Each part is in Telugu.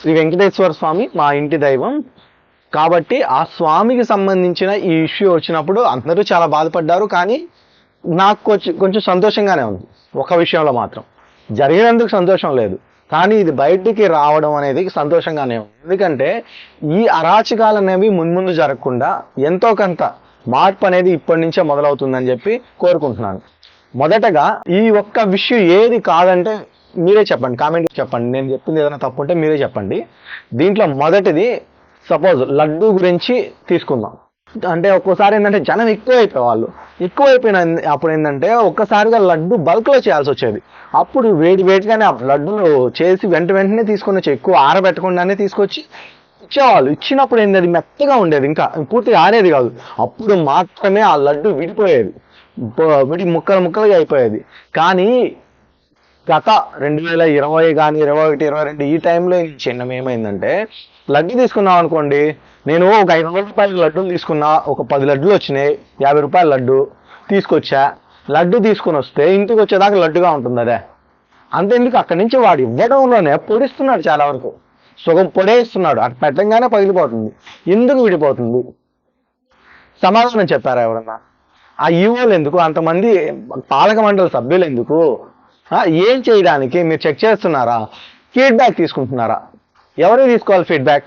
శ్రీ వెంకటేశ్వర స్వామి మా ఇంటి దైవం. కాబట్టి ఆ స్వామికి సంబంధించిన ఈ ఇష్యూ వచ్చినప్పుడు అందరూ చాలా బాధపడ్డారు. కానీ నాకు కొంచెం కొంచెం సంతోషంగానే ఉంది. ఒక విషయంలో మాత్రం. జరిగినందుకు సంతోషం లేదు. కానీ ఇది బయటికి రావడం అనేది సంతోషంగానే ఉంది. ఎందుకంటే ఈ అరాచకాలు అనేవి మున్ముందు జరగకుండా ఎంతో కొంత మార్పు అనేది ఇప్పటి నుంచే మొదలవుతుందని చెప్పి కోరుకుంటున్నాను. మొదటగా ఈ ఒక్క విషయం ఏది కాదంటే మీరే చెప్పండి కామెంట్ చెప్పండి. నేను చెప్పింది ఏదైనా తప్పు ఉంటే మీరే చెప్పండి. దీంట్లో మొదటిది సపోజ్ లడ్డు గురించి తీసుకుందాం. అంటే ఒక్కోసారి ఏంటంటే జనం ఎక్కువ అయిపోయేవాళ్ళు ఎక్కువ అయిపోయిన అప్పుడు ఏంటంటే ఒక్కసారిగా లడ్డు బల్క్లో చేయాల్సి వచ్చేది. అప్పుడు వేడి వేడిగానే ఆ లడ్డులు చేసి వెంట వెంటనే తీసుకొని వచ్చి ఎక్కువ ఆరబెట్టకుండానే తీసుకొచ్చి ఇచ్చేవాళ్ళు. ఇచ్చినప్పుడు ఏంటది మెత్తగా ఉండేది. ఇంకా పూర్తిగా ఆరేది కాదు. అప్పుడు మాత్రమే ఆ లడ్డు విడిపోయేది. విడి ముక్కలు ముక్కలుగా అయిపోయేది. కానీ గత రెండు వేల ఇరవై కానీ ఇరవై ఒకటి ఇరవై రెండు ఈ టైంలో చిన్న ఏమైందంటే లడ్డు తీసుకున్నాం అనుకోండి. నేను ఒక ఐదు వందల రూపాయల లడ్డూలు తీసుకున్నా ఒక పది లడ్డులు వచ్చినాయి యాభై రూపాయల లడ్డు తీసుకొచ్చా. లడ్డు తీసుకొని వస్తే ఇంటికి వచ్చేదాకా లడ్డుగా ఉంటుంది అదే. అంతెందుకు? అక్కడి నుంచి వాడు ఇవ్వడంలోనే పొడిస్తున్నాడు చాలా వరకు. సుగం పొడేస్తున్నాడు. అటు పెట్టంగానే పగిలిపోతుంది. ఎందుకు విడిపోతుంది? సమాధానం చెప్పారా ఎవరన్నా? ఆ ఈవోలు ఎందుకు? అంతమంది పాలక మండలి సభ్యులు ఎందుకు? ఏం చేయడానికి? మీరు చెక్ చేస్తున్నారా? ఫీడ్బ్యాక్ తీసుకుంటున్నారా? ఎవరు తీసుకోవాలి ఫీడ్బ్యాక్?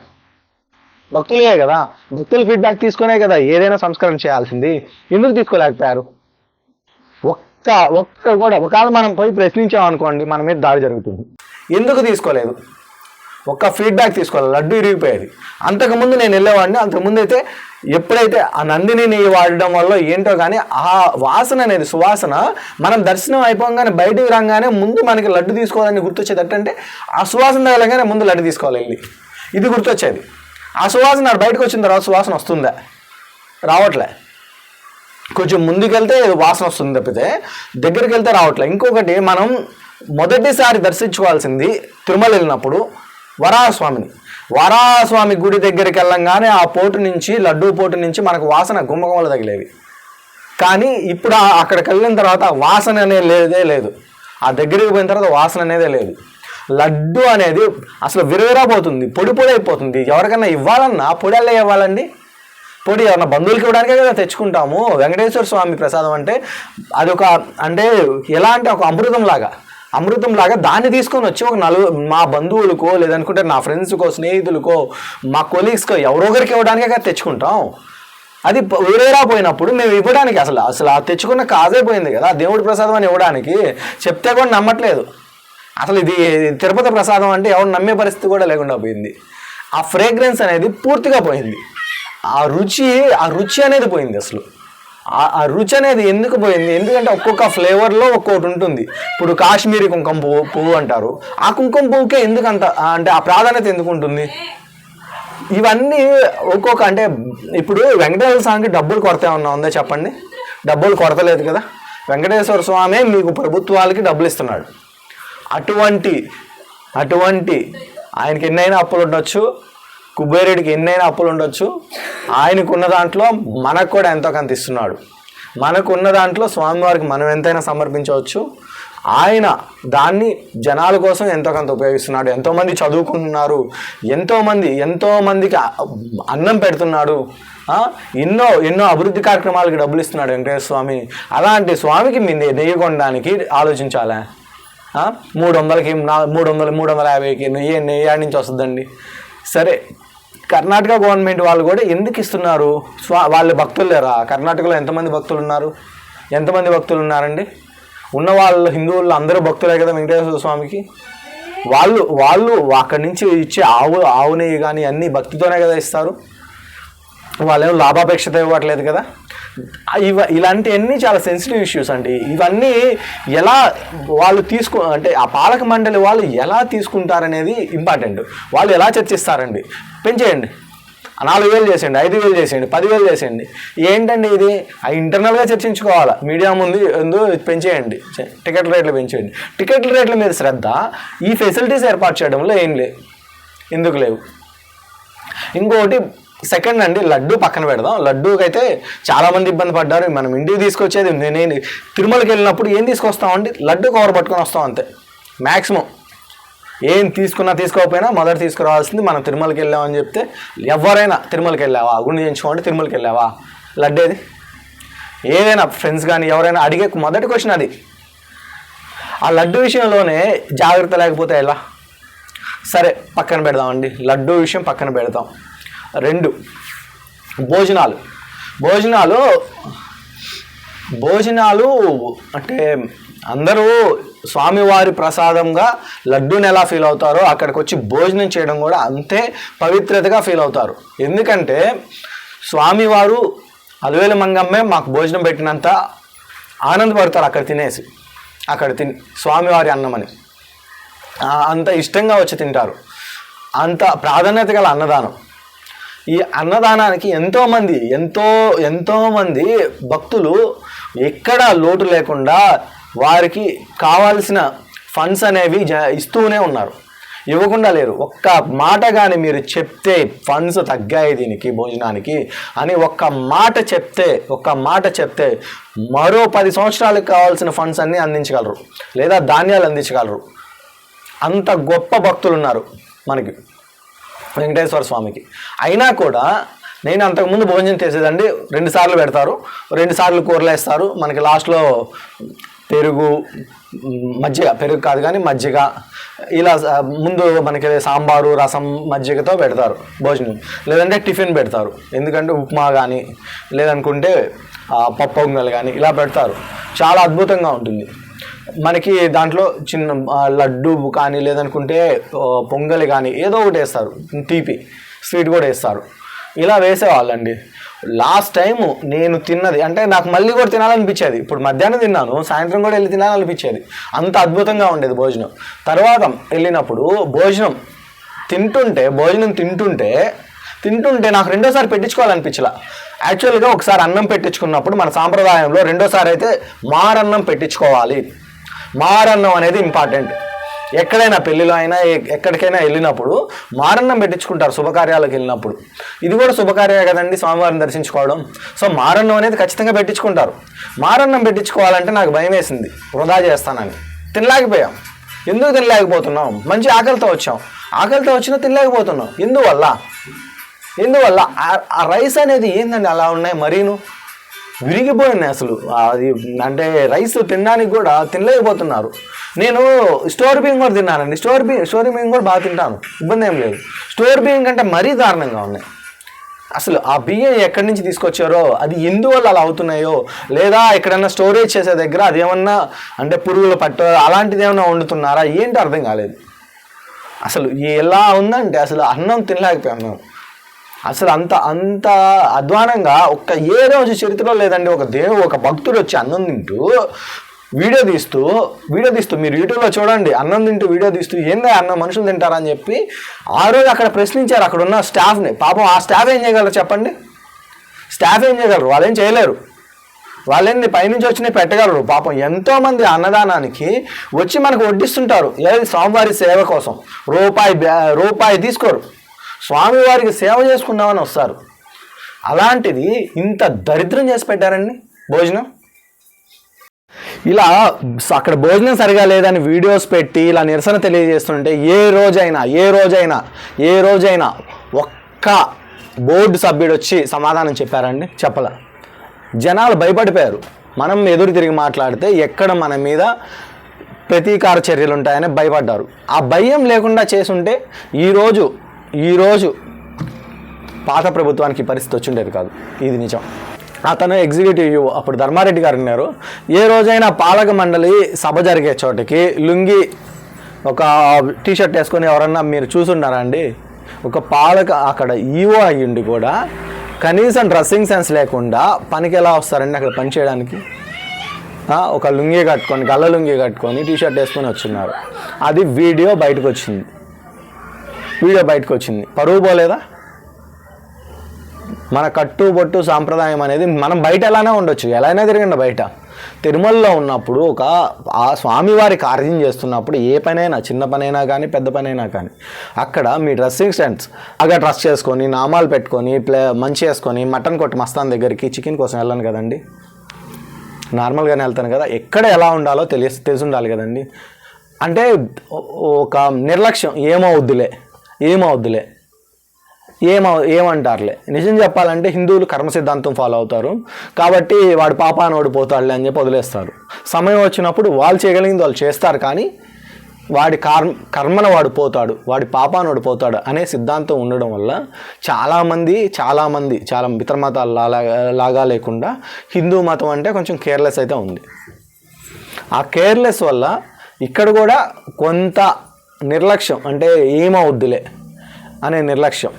భక్తులే కదా. భక్తుల ఫీడ్బ్యాక్ తీసుకునే కదా. ఏదైనా సంస్కరణ చేయాల్సింది. ఎందుకు తీసుకోలేకపోయారు? ఒక్క ఒక్క కూడా ఒకవేళ మనం పోయి ప్రశ్నించాం అనుకోండి మన మీద దాడి జరుగుతుంది. ఎందుకు తీసుకోలేదు? ఒక్క ఫీడ్బ్యాక్ తీసుకోవాలి. లడ్డు ఇరిగిపోయేది. అంతకుముందు నేను వెళ్ళేవాడిని. అంతకుముందు అయితే ఎప్పుడైతే ఆ నందిని నెయ్యి వాడడం వల్ల ఏంటో కానీ ఆ వాసన అనేది సువాసన మనం దర్శనం అయిపోగానే బయటికి రాగానే ముందు మనకి లడ్డు తీసుకోవాలని గుర్తొచ్చేది అంటే ఆ సువాసన తగలగానే ముందు లడ్డు తీసుకోవాలి వెళ్ళి. ఇది గుర్తొచ్చేది. ఆ సువాసన బయటకు వచ్చిన తర్వాత సువాసన వస్తుందా? రావట్లే. కొంచెం ముందుకెళ్తే వాసన వస్తుంది తప్పితే దగ్గరికి వెళ్తే రావట్లే. ఇంకొకటి మనం మొదటిసారి దర్శించుకోవాల్సింది తిరుమల వెళ్ళినప్పుడు వరాహస్వామిని. వరాహస్వామి గుడి దగ్గరికి వెళ్ళంగానే ఆ పోటు నుంచి లడ్డూ పోటు నుంచి మనకు వాసన గుమ్మగుమ్మలు తగిలేవి. కానీ ఇప్పుడు అక్కడికి వెళ్ళిన తర్వాత వాసన అనేది లేదే లేదు. ఆ దగ్గరికి పోయిన తర్వాత వాసన అనేదే లేదు. లడ్డు అనేది అసలు విరవిరాపోతుంది పొడి పొడి అయిపోతుంది. ఎవరికైనా ఇవ్వాలన్నా పొడి అల్లే ఇవ్వాలండి. పొడి ఏమన్నా బంధువులకి ఇవ్వడానికే కదా తెచ్చుకుంటాము. వెంకటేశ్వర స్వామి ప్రసాదం అంటే అది ఒక అంటే ఎలా అంటే ఒక అమృతం లాగా అమృతం లాగా దాన్ని తీసుకొని వచ్చి ఒక నలుగు మా బంధువులకో లేదనుకుంటే నా ఫ్రెండ్స్కో స్నేహితులకో మా కొలీగ్స్కో ఎవరో ఒకరికి ఇవ్వడానికే కదా తెచ్చుకుంటాం. అది వేరేరా పోయినప్పుడు మేము ఇవ్వడానికి అసలు అసలు ఆ తెచ్చుకున్న కాజే పోయింది కదా దేవుడి ప్రసాదం అని ఇవ్వడానికి చెప్తే కూడా నమ్మట్లేదు. అసలు ఇది తిరుపతి ప్రసాదం అంటే ఎవరు నమ్మే పరిస్థితి కూడా లేకుండా పోయింది. ఆ ఫ్రేగ్రెన్స్ అనేది పూర్తిగా పోయింది. ఆ రుచి ఆ రుచి అనేది పోయింది అసలు. ఆ- రుచి అనేది ఎందుకు పోయింది? ఎందుకంటే ఒక్కొక్క ఫ్లేవర్లో ఒక్కొక్కటి ఉంటుంది. ఇప్పుడు కాశ్మీరీ కుంకుమ పువ్వు పువ్వు అంటారు. ఆ కుంకుమ పువ్వుకే ఎందుకు అంత అంటే ఆ ప్రాధాన్యత ఎందుకు ఉంటుంది? ఇవన్నీ ఒక్కొక్క అంటే ఇప్పుడు వెంకటేశ్వర స్వామికి డబ్బులు కొరత ఏమన్నా ఉందా చెప్పండి? డబ్బులు కొరత లేదు కదా? వెంకటేశ్వర స్వామి మీకు ప్రభుత్వాలకి డబ్బులు ఇస్తున్నాడు. అటువంటి అటువంటి ఆయనకి ఎన్నైనా అప్పులు ఉండొచ్చు. కుబేరుడికి ఎన్నైనా అప్పులు ఉండొచ్చు. ఆయనకున్న దాంట్లో మనకు కూడా ఎంతో కొంత ఇస్తున్నాడు. మనకున్న దాంట్లో స్వామివారికి మనం ఎంతైనా సమర్పించవచ్చు. ఆయన దాన్ని జనాల కోసం ఎంతో కొంత ఉపయోగిస్తున్నాడు. ఎంతోమంది చదువుకుంటున్నారు. ఎంతోమంది ఎంతోమందికి అన్నం పెడుతున్నాడు. ఎన్నో ఎన్నో అభివృద్ధి కార్యక్రమాలకి డబ్బులు ఇస్తున్నాడు వెంకటేశ్వర స్వామి అలాంటి స్వామికి మీ నెయ్యకొనడానికి నెయ్యి కొనడానికి ఆలోచించాలా? మూడు వందలకి నా మూడు వందలు మూడు వందల యాభైకి నెయ్యి నెయ్యి నుంచి వస్తుందండి. సరే కర్ణాటక గవర్నమెంట్ వాళ్ళు కూడా ఎందుకు ఇస్తున్నారు? స్వా వాళ్ళ భక్తులు లేరా? కర్ణాటకలో ఎంతమంది భక్తులు ఉన్నారు? ఎంతమంది భక్తులు ఉన్నారండి? ఉన్న వాళ్ళు హిందువులు అందరూ భక్తులే కదా వెంకటేశ్వర స్వామికి? వాళ్ళు వాళ్ళు అక్కడి నుంచి ఇచ్చే ఆవు ఆవు నెయ్యి కానీ అన్నీ భక్తితోనే కదా ఇస్తారు. వాళ్ళేం లాభాపేక్షత ఇవ్వట్లేదు కదా? ఇవ ఇలాంటివన్నీ చాలా సెన్సిటివ్ ఇష్యూస్ అండి. ఇవన్నీ ఎలా వాళ్ళు తీసుకు అంటే ఆ పాలక మండలి వాళ్ళు ఎలా తీసుకుంటారనేది ఇంపార్టెంట్ వాళ్ళు ఎలా చర్చిస్తారండి? పెంచేయండి. నాలుగు వేలు చేసేయండి ఐదు వేలు చేసేయండి పదివేలు చేసేయండి. ఏంటండి ఇది? ఆ ఇంటర్నల్గా చర్చించుకోవాలా. మీడియా ముందు ఎందు పెంచేయండి. టికెట్ రేట్లు పెంచేయండి. టికెట్ల రేట్ల మీద శ్రద్ధ ఈ ఫెసిలిటీస్ ఏర్పాటు చేయడంలో ఏం లేవు ఎందుకు లేవు? ఇంకొకటి సెకండ్ అండి లడ్డు పక్కన పెడదాం. లడ్డూకి అయితే చాలా మంది ఇబ్బంది పడ్డారు. మనం ఇంటికి తీసుకొచ్చేది నేను తిరుమలకి వెళ్ళినప్పుడు ఏం తీసుకొస్తామండి? లడ్డు కవర్ పట్టుకొని వస్తాం అంతే. మ్యాక్సిమం ఏం తీసుకున్నా తీసుకోకపోయినా మొదట తీసుకురావాల్సింది మనం తిరుమలకి వెళ్ళామని చెప్తే ఎవరైనా తిరుమలకి వెళ్ళావా? గుండె చేయించుకోండి తిరుమలకి వెళ్ళావా? లడ్డేది ఏదైనా ఫ్రెండ్స్ కానీ ఎవరైనా అడిగే మొదటి క్వశ్చన్ అది. ఆ లడ్డు విషయంలోనే జాగ్రత్త లేకపోతే ఎలా? సరే పక్కన పెడదామండి. లడ్డు విషయం పక్కన పెడదాం. రెండు. భోజనాలు. భోజనాలు భోజనాలు అంటే అందరూ స్వామివారి ప్రసాదంగా లడ్డూని ఎలా ఫీల్ అవుతారో అక్కడికి వచ్చి భోజనం చేయడం కూడా అంతే పవిత్రతగా ఫీల్ అవుతారు. ఎందుకంటే స్వామివారు అలవేల మంగమ్మే మాకు భోజనం పెట్టినంత ఆనందపడతారు అక్కడ తినేసి. అక్కడ తిని స్వామివారి అన్నమని. అని అంత ఇష్టంగా వచ్చి తింటారు. అంత ప్రాధాన్యత గల అన్నదానం. ఈ అన్నదానానికి ఎంతోమంది ఎంతో ఎంతోమంది భక్తులు ఎక్కడ లోటు లేకుండా వారికి కావాల్సిన ఫండ్స్ అనేవి జ ఇస్తూనే ఉన్నారు. ఇవ్వకుండా లేరు. ఒక్క మాట కానీ మీరు చెప్తే ఫండ్స్ తగ్గాయి దీనికి భోజనానికి అని ఒక్క మాట చెప్తే ఒక్క మాట చెప్తే మరో పది సంవత్సరాలకు కావాల్సిన ఫండ్స్ అన్నీ అందించగలరు. లేదా ధాన్యాలు అందించగలరు. అంత గొప్ప భక్తులు ఉన్నారు మనకి. వెంకటేశ్వర స్వామికి. అయినా కూడా నేను అంతకుముందు భోజనం చేసేదండి రెండు సార్లు పెడతారు. రెండు సార్లు కూరలు వేస్తారు. మనకి లాస్ట్లో పెరుగు మజ్జిగ పెరుగు కాదు కానీ మజ్జిగ ఇలా ముందు మనకి సాంబారు రసం మజ్జిగతో పెడతారు భోజనం. లేదంటే టిఫిన్ పెడతారు. ఎందుకంటే ఉప్మా కానీ లేదనుకుంటే పప్పు పొంగల్ కానీ ఇలా పెడతారు. చాలా అద్భుతంగా ఉంటుంది. మనకి దాంట్లో చిన్న లడ్డు కానీ లేదనుకుంటే పొంగలి కానీ ఏదో ఒకటి వేస్తారు. తీపి స్వీట్ కూడా వేస్తారు. ఇలా వేసేవాళ్ళండి. లాస్ట్ టైం నేను తిన్నది అంటే నాకు మళ్ళీ కూడా తినాలనిపించేది. ఇప్పుడు మధ్యాహ్నం తిన్నాను సాయంత్రం కూడా వెళ్ళి తినాలనిపించేది. అంత అద్భుతంగా ఉండేది భోజనం. తర్వాత వెళ్ళినప్పుడు భోజనం తింటుంటే భోజనం తింటుంటే తింటుంటే నాకు రెండోసారి పెట్టించుకోవాలనిపించలా. యాక్చువల్గా ఒకసారి అన్నం పెట్టించుకున్నప్పుడు మన సాంప్రదాయంలో రెండోసారి అయితే మారన్నం పెట్టించుకోవాలి. మారన్నం అనేది ఇంపార్టెంట్ ఎక్కడైనా పెళ్ళిలో అయినా ఎక్కడికైనా వెళ్ళినప్పుడు మారన్నం పెట్టించుకుంటారు శుభకార్యాలకు వెళ్ళినప్పుడు. ఇది కూడా శుభకార్యమే కదండి స్వామివారిని దర్శించుకోవడం. సో మారన్నం అనేది ఖచ్చితంగా పెట్టించుకుంటారు. మారన్నం పెట్టించుకోవాలంటే నాకు భయం వేసింది. వృధా చేస్తానని. తినలేకపోయాం. ఎందుకు తినలేకపోతున్నాం? మంచి ఆకలితో వచ్చాం. ఆకలితో వచ్చినా తినలేకపోతున్నాం. ఎందువల్ల? ఎందువల్ల? ఆ- ఆ రైస్ అనేది ఏందండి? అలా ఉన్నాయి మరీను? విరిగిపోయింది అసలు. అది అంటే రైస్ తినడానికి కూడా తినలేకపోతున్నారు. నేను స్టోర్ బియ్యం కూడా తిన్నానండి. స్టోర్ బియ్యం స్టోర్ బియ్యం కూడా బాగా తింటాను. ఇబ్బంది ఏం లేదు. స్టోర్ బియ్యం కంటే మరీ దారుణంగా ఉన్నాయి. అసలు ఆ బియ్యం ఎక్కడి నుంచి తీసుకొచ్చారో అది ఎందువల్ల అలా అవుతున్నాయో లేదా ఎక్కడన్నా స్టోరేజ్ చేసే దగ్గర అది ఏమన్నా అంటే పురుగులు పట్టో అలాంటిది ఏమన్నా వండుతున్నారా ఏంటి అర్థం కాలేదు. అసలు ఎలా ఉందంటే అసలు అన్నం తినలేకపోయాం మేము అసలు అంత అంత అధ్వానంగా ఒక్క ఏ రోజు చరిత్రలో లేదండి ఒక దేవుడు ఒక భక్తుడు వచ్చి అన్నం తింటూ వీడియో తీస్తూ వీడియో తీస్తూ మీరు యూట్యూబ్లో చూడండి అన్నం తింటూ వీడియో తీస్తూ ఏందా అన్నం మనుషులు తింటారని చెప్పి ఆ రోజు అక్కడ ప్రశ్నించారు అక్కడ ఉన్న స్టాఫ్ని. పాపం ఆ స్టాఫ్ ఏం చేయగలరు చెప్పండి? స్టాఫ్ ఏం చేయగలరు? వాళ్ళు ఏం చేయలేరు. వాళ్ళేంది పైనుంచి వచ్చినాయి పెట్టగలరు. పాపం ఎంతోమంది అన్నదానానికి వచ్చి మనకు వడ్డిస్తుంటారు. ఏది స్వామివారి సేవ కోసం. రూపాయి బ్యా- రూపాయి తీసుకోరు. స్వామివారికి సేవ చేసుకుందామని వస్తారు. అలాంటిది ఇంత దరిద్రం చేసి పెట్టారండి భోజనం. ఇలా అక్కడ భోజనం సరిగా లేదని వీడియోస్ పెట్టి ఇలా నిరసన తెలియజేస్తుంటే ఏ రోజైనా ఏ రోజైనా ఏ రోజైనా ఒక్క బోర్డు సభ్యుడు వచ్చి సమాధానం చెప్పారండి? చెప్పల. జనాలు భయపడిపోయారు. మనం ఎదురు తిరిగి మాట్లాడితే ఎక్కడ మన మీద ప్రతీకార చర్యలు ఉంటాయని భయపడ్డారు. ఆ భయం లేకుండా చేసుంటే ఈరోజు ఈరోజు పాత ప్రభుత్వానికి పరిస్థితి వచ్చిండేది కాదు. ఇది నిజం. అతను ఎగ్జిక్యూటివ్ అప్పుడు ధర్మారెడ్డి గారు ఉన్నారు. ఏ రోజైనా పాలక మండలి సభ జరిగే చోటికి లుంగి ఒక టీషర్ట్ వేసుకొని ఎవరన్నా మీరు చూసున్నారా అండి? ఒక పాలక అక్కడ ఈవో అయ్యుండి కూడా కనీసం డ్రెస్సింగ్ సెన్స్ లేకుండా పనికి ఎలా వస్తారండి అక్కడ పని చేయడానికి ఒక లుంగి కట్టుకొని గల్ల లుంగి కట్టుకొని టీ షర్ట్ వేసుకొని వచ్చున్నారు అది వీడియో బయటకు వచ్చింది. వీడియో బయటకు వచ్చింది. పరువు పోలేదా? మన కట్టు బొట్టు సాంప్రదాయం అనేది మనం బయట ఎలానే ఉండొచ్చు. ఎలా అయినా తిరగండి బయట. తిరుమలలో ఉన్నప్పుడు ఒక ఆ స్వామివారి కార్యం చేస్తున్నప్పుడు ఏ పనైనా చిన్న పనైనా కానీ పెద్ద పనైనా కానీ అక్కడ మీ డ్రెస్సింగ్ సెన్స్ అక్కడ డ్రెస్ చేసుకొని నామాలు పెట్టుకొని ప్లే మంచి వేసుకొని మటన్ కొట్టి మస్తాన్ దగ్గరికి చికెన్ కోసం వెళ్ళాను కదండి. నార్మల్గానే వెళ్తాను కదా. ఎక్కడ ఎలా ఉండాలో తెలియ తెలిసి ఉండాలి కదండి. అంటే ఒక నిర్లక్ష్యం ఏమవుద్దులే ఏమవుద్దులే? ఏమవు ఏమంటారులే? నిజం చెప్పాలంటే హిందువులు కర్మ సిద్ధాంతం ఫాలో అవుతారు. కాబట్టి వాడు పాపాన్ని ఓడిపోతాడులే అని చెప్పి వదిలేస్తారు. సమయం వచ్చినప్పుడు వాళ్ళు చేయగలిగింది వాళ్ళు చేస్తారు కానీ వాడి కర్మ కర్మన వాడు పోతాడు వాడి పాపాన్ని ఓడిపోతాడు పోతాడు అనే సిద్ధాంతం ఉండడం వల్ల చాలామంది చాలామంది చాలా ఇతర మతాల లాగా లేకుండా హిందూ మతం అంటే కొంచెం కేర్లెస్ అయితే ఉంది. ఆ కేర్లెస్ వల్ల ఇక్కడ కూడా కొంత నిర్లక్ష్యం అంటే ఏమవుద్దులే అనే నిర్లక్ష్యం.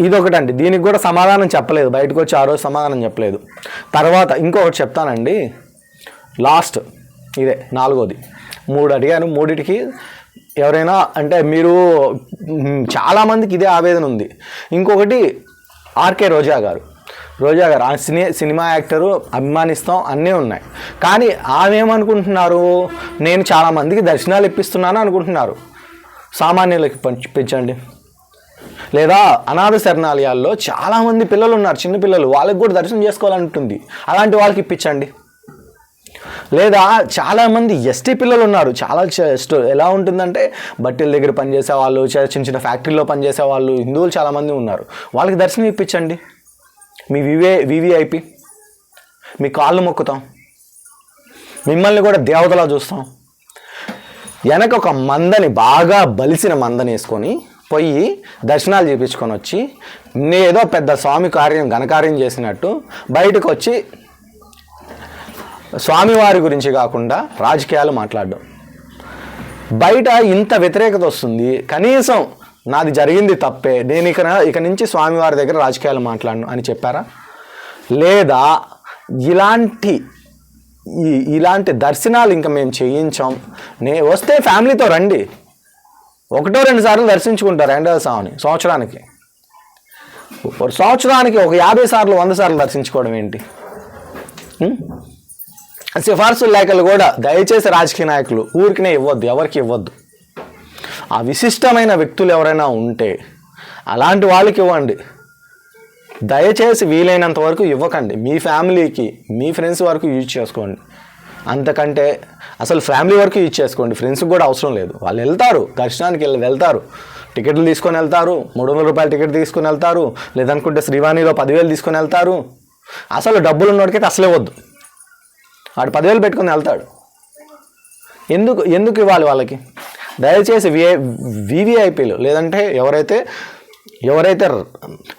ఇదొకటండి. దీనికి కూడా సమాధానం చెప్పలేదు. బయటకు వచ్చి ఆ రోజు సమాధానం చెప్పలేదు. తర్వాత ఇంకొకటి చెప్తానండి. లాస్ట్ ఇదే నాలుగోది. మూడు అడిగాను మూడిటికి ఎవరైనా అంటే మీరు చాలామందికి ఇదే ఆవేదన ఉంది. ఇంకొకటి ఆర్కే రోజా గారు. రోజా గారు ఆ సినీ సినిమా యాక్టరు అభిమానిస్తాం అన్నీ ఉన్నాయి. కానీ ఆమె ఏమనుకుంటున్నారు నేను చాలామందికి దర్శనాలు ఇప్పిస్తున్నాను అనుకుంటున్నారు. సామాన్యులకి పంపించండి లేదా అనాథ శరణాలయాల్లో చాలామంది పిల్లలు ఉన్నారు చిన్న పిల్లలు. వాళ్ళకి కూడా దర్శనం చేసుకోవాలంటుంది అలాంటి వాళ్ళకి ఇప్పించండి. లేదా చాలామంది ఎస్టీ పిల్లలు ఉన్నారు చాలా ఎలా ఉంటుందంటే బట్టల దగ్గర పనిచేసే వాళ్ళు చిన్న చిన్న ఫ్యాక్టరీలో పనిచేసే వాళ్ళు హిందువులు చాలామంది ఉన్నారు. వాళ్ళకి దర్శనం ఇప్పించండి. మీ వివే వివిఐపి మీ కాళ్ళు మొక్కుతాం. మిమ్మల్ని కూడా దేవతలా చూస్తాం. వెనక ఒక మందని బాగా బలిసిన మందని వేసుకొని పోయి దర్శనాలు చేపించుకొని వచ్చి నేదో పెద్ద స్వామి కార్యం ఘనకార్యం చేసినట్టు బయటకు వచ్చి స్వామివారి గురించి కాకుండా రాజకీయాలు మాట్లాడడం. బయట ఇంత వ్యతిరేకత వస్తుంది. కనీసం నాది జరిగింది తప్పే. నేను ఇక ఇక నుంచి స్వామివారి దగ్గర రాజకీయాలు మాట్లాడను అని చెప్పారా? లేదా ఇలాంటి ఈ ఇలాంటి దర్శనాలు ఇంకా మేము చేయించాం. నే వస్తే ఫ్యామిలీతో రండి. ఒకటో రెండు సార్లు దర్శించుకుంటారు రెండవ స్వామిని సంవత్సరానికి. ఒక సంవత్సరానికి ఒక యాభై సార్లు వంద సార్లు దర్శించుకోవడం ఏంటి? సిఫార్సు లేఖలు కూడా దయచేసి రాజకీయ నాయకులు ఊరికినే ఇవ్వద్దు ఎవరికి ఇవ్వద్దు. ఆ విశిష్టమైన వ్యక్తులు ఎవరైనా ఉంటే అలాంటి వాళ్ళకి ఇవ్వండి. దయచేసి వీలైనంత వరకు ఇవ్వకండి. మీ ఫ్యామిలీకి మీ ఫ్రెండ్స్ వరకు యూజ్ చేసుకోండి. అంతకంటే అసలు ఫ్యామిలీ వరకు యూజ్ చేసుకోండి. ఫ్రెండ్స్కి కూడా అవసరం లేదు. వాళ్ళు వెళ్తారు దర్శనానికి వెళ్ళి వెళ్తారు. టికెట్లు తీసుకొని వెళ్తారు మూడు వందల రూపాయల టికెట్ తీసుకొని వెళ్తారు లేదనుకుంటే శ్రీవాణిలో పదివేలు తీసుకొని వెళ్తారు. అసలు డబ్బులు ఉన్నోడికైతే అసలే వద్దు. వాడు పదివేలు పెట్టుకొని వెళ్తాడు. ఎందుకు ఎందుకు ఇవ్వాలి వాళ్ళకి? దయచేసి విఐ వివిఐపీలు లేదంటే ఎవరైతే ఎవరైతే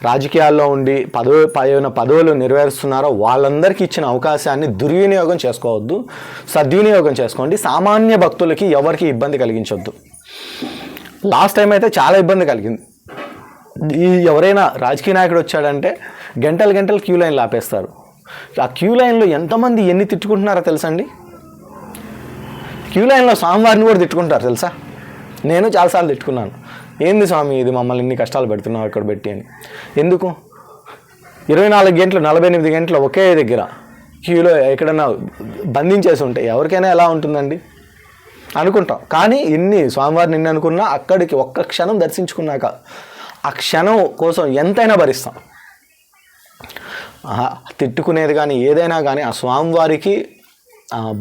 రాజకీయాల్లో ఉండి పదవి పైన పదవులు నెరవేరుస్తున్నారో వాళ్ళందరికీ ఇచ్చిన అవకాశాన్ని దుర్వినియోగం చేసుకోవద్దు సద్వినియోగం చేసుకోండి. సామాన్య భక్తులకి ఎవరికి ఇబ్బంది కలిగించొద్దు. లాస్ట్ టైం అయితే చాలా ఇబ్బంది కలిగింది. ఈ ఎవరైనా రాజకీయ నాయకుడు వచ్చాడంటే గంటలు గంటలు క్యూ లైన్లు ఆపేస్తారు ఆ క్యూ లైన్లో ఎంతమంది ఎన్ని తిట్టుకుంటున్నారో తెలుసండి క్యూ లైన్లో స్వామివారిని కూడా తిట్టుకుంటారు తెలుసా? నేను చాలాసార్లు తిట్టుకున్నాను. ఏంది స్వామి ఇది? మమ్మల్ని ఇన్ని కష్టాలు పెడుతున్నావు అక్కడ పెట్టి అని. ఎందుకు? ఇరవై నాలుగు గంటలు నలభై ఎనిమిది గంటలు ఒకే దగ్గర క్యూలో ఎక్కడన్నా బంధించేసి ఉంటే ఎవరికైనా ఎలా ఉంటుందండి? అనుకుంటాం. కానీ ఇన్ని స్వామివారిని ఇన్ని అనుకున్నా అక్కడికి ఒక్క క్షణం దర్శించుకున్నాక ఆ క్షణం కోసం ఎంతైనా భరిస్తాం. తిట్టుకునేది కానీ ఏదైనా కానీ ఆ స్వామివారికి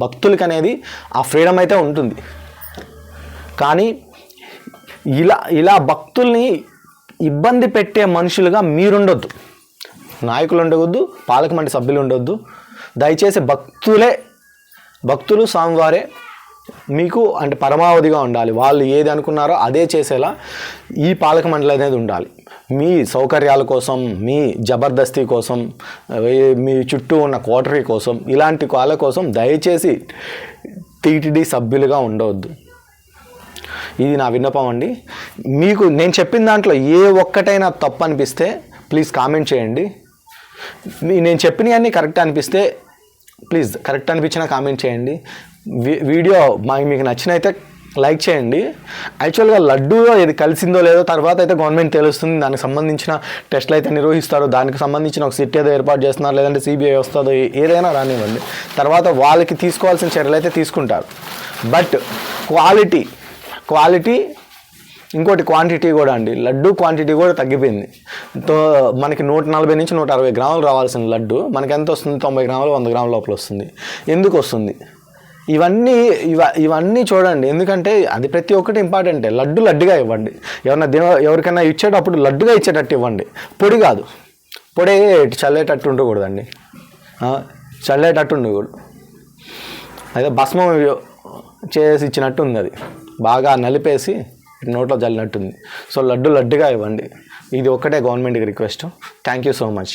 భక్తులకి అనేది ఆ ఫ్రీడమ్ అయితే ఉంటుంది. కానీ ఇలా ఇలా భక్తుల్ని ఇబ్బంది పెట్టే మనుషులుగా మీరుండొద్దు. నాయకులు ఉండవద్దు పాలక మండలి సభ్యులు ఉండొద్దు దయచేసి భక్తులే భక్తులు స్వామివారే మీకు అంటే పరమావధిగా ఉండాలి. వాళ్ళు ఏది అనుకున్నారో అదే చేసేలా ఈ పాలక మండలి అనేది ఉండాలి. మీ సౌకర్యాల కోసం మీ జబర్దస్తి కోసం మీ చుట్టూ ఉన్న కోటరీ కోసం ఇలాంటి వాళ్ళ కోసం దయచేసి టీటీడీ సభ్యులుగా ఉండవద్దు ఇది నా విన్నపం అండి. మీకు నేను చెప్పిన దాంట్లో ఏ ఒక్కటైనా తప్పు అనిపిస్తే ప్లీజ్ కామెంట్ చేయండి. మీ- నేను చెప్పినవన్నీ కరెక్ట్ అనిపిస్తే ప్లీజ్ కరెక్ట్ అనిపించిన కామెంట్ చేయండి. వీడియో మా మీకు నచ్చినైతే లైక్ చేయండి. యాక్చువల్గా లడ్డూలో ఇది కలిసిందో లేదో తర్వాత అయితే గవర్నమెంట్ తెలుస్తుంది. దానికి సంబంధించిన టెస్ట్లు అయితే నిర్వహిస్తారు. దానికి సంబంధించిన ఒక సిట్ ఏదో ఏర్పాటు చేస్తున్నారు. లేదంటే సిబిఐ వస్తుందో ఏదైనా రానివ్వండి. తర్వాత వాళ్ళకి తీసుకోవాల్సిన చర్యలు అయితే తీసుకుంటారు. బట్ క్వాలిటీ క్వాలిటీ ఇంకోటి క్వాంటిటీ కూడా అండి. లడ్డు క్వాంటిటీ కూడా తగ్గిపోయింది. తో మనకి నూట నలభై నుంచి నూట అరవై గ్రాములు రావాల్సిన లడ్డు మనకి ఎంత వస్తుంది? తొంభై గ్రాములు వంద గ్రాముల లోపల వస్తుంది. ఎందుకు వస్తుంది? ఇవన్నీ ఇవ ఇవన్నీ చూడండి. ఎందుకంటే అది ప్రతి ఒక్కటి ఇంపార్టెంటే. లడ్డు లడ్డుగా ఇవ్వండి. ఎవరన్నా దేవ ఎవరికైనా ఇచ్చేటప్పుడు లడ్డుగా ఇచ్చేటట్టు ఇవ్వండి. పొడి కాదు. పొడి చల్లేటట్టు ఉండకూడదండి. చల్లేటట్టు ఉండకూడదు. అయితే భస్మం చేసి ఇచ్చినట్టు ఉంది అది. బాగా నలిపేసి నోట్లో జల్లినట్టుంది. సో లడ్డు లడ్డుగా ఇవ్వండి. ఇది ఒక్కటే గవర్నమెంట్కి request. Thank you so much.